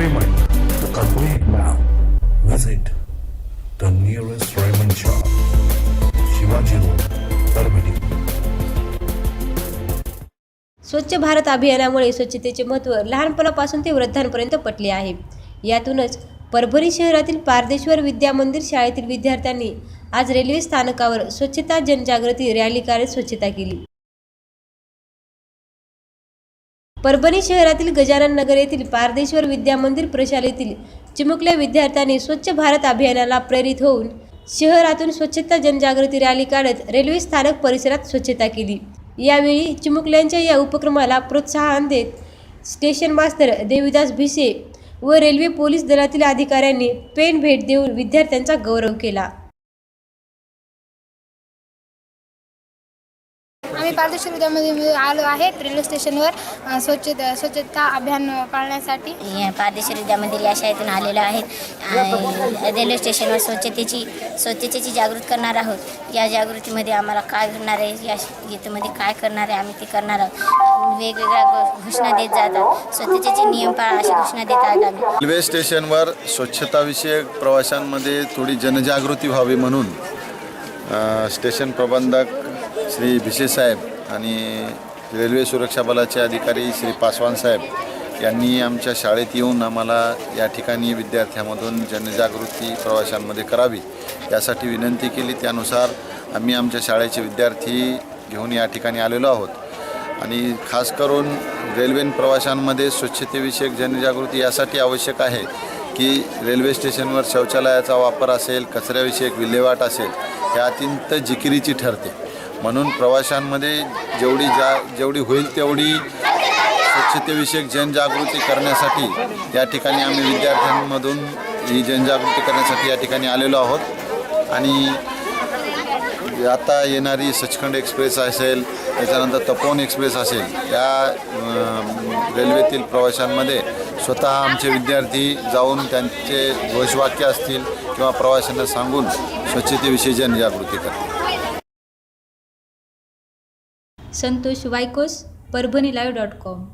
Raymond. To complete map, visit the nearest Raymond shop, Shivaji Road, स्वच्छ भारत अभियानामुळे स्वच्छतेचे महत्त्व लहानपणापासून ते वृद्धांपर्यंत पटले आहे. यातूनच परभणी शहरातील पारदेश्वर विद्या मंदिर शाळेतील विद्यार्थ्यांनी आज रेल्वे स्थानकावर स्वच्छता जनजागृती रॅली कार्यरत स्वच्छता केली. परभणी शहरातील गजानन नगर येथील पारदेश्वर विद्या मंदिर प्रशालेतील चिमुकल्या विद्यार्थ्यांनी स्वच्छ भारत अभियानाला प्रेरित होऊन शहरातून स्वच्छता जनजागृती रॅली काढत रेल्वे स्थानक परिसरात स्वच्छता केली. यावेळी चिमुकल्यांच्या या उपक्रमाला प्रोत्साहन देत स्टेशन मास्तर देविदास भिसे व रेल्वे पोलीस दलातील अधिकाऱ्यांनी पेन भेट देऊन विद्यार्थ्यांचा गौरव केला. आम्ही पारदेश्वर विद्यामध्ये आलो आहेत रेल्वे स्टेशनवर स्वच्छता स्वच्छता अभियान पाळण्यासाठी. या पारदेशी विद्यामंदिर या शाळेतून आलेलो आहेत. आणि रेल्वे स्टेशनवर स्वच्छतेची स्वच्छतेची जागृत करणार आहोत. या जागृतीमध्ये आम्हाला काय घडणार आहे या गीतेमध्ये काय करणार आहे आम्ही ते करणार आहोत. वेगवेगळ्या घोषणा देत जातात. स्वच्छतेचे नियम पाळा अशी घोषणा देत आहोत आम्ही. रेल्वे स्टेशनवर स्वच्छताविषयक प्रवाशांमध्ये थोडी जनजागृती व्हावी म्हणून स्टेशन प्रबंधक श्री भिसे साहेब आणि रेल्वे सुरक्षा बलाचे अधिकारी श्री पासवान साहेब यांनी आमच्या शाळेत येऊन आम्हाला या ठिकाणी विद्यार्थ्यांमधून जनजागृती प्रवाशांमध्ये करावी यासाठी विनंती केली. त्यानुसार आम्ही आमच्या शाळेचे विद्यार्थी घेऊन या ठिकाणी आलेलो आहोत. आणि खास करून रेल्वे प्रवाशांमध्ये स्वच्छतेविषयक जनजागृती यासाठी आवश्यक आहे की रेल्वे स्टेशनवर शौचालयाचा वापर असेल कचऱ्याविषयक विल्हेवाट असेल हे अत्यंत जिकिरीची ठरते. म्हणून प्रवाशांमध्ये जेवढी जा जेवढी होईल तेवढी स्वच्छतेविषयक जनजागृती करण्यासाठी या ठिकाणी आम्ही विद्यार्थ्यांमधून ही जनजागृती करण्यासाठी या ठिकाणी आलेलो आहोत. आणि आता येणारी सचखंड एक्सप्रेस असेल त्याच्यानंतर तपोवन एक्सप्रेस असेल या रेल्वेतील प्रवाशांमध्ये स्वतः आमचे विद्यार्थी जाऊन त्यांचे घोषवाक्य असतील किंवा प्रवाशांना सांगून स्वच्छतेविषयी जनजागृती करतील. Santosh Vaikos Parbhani live dot com.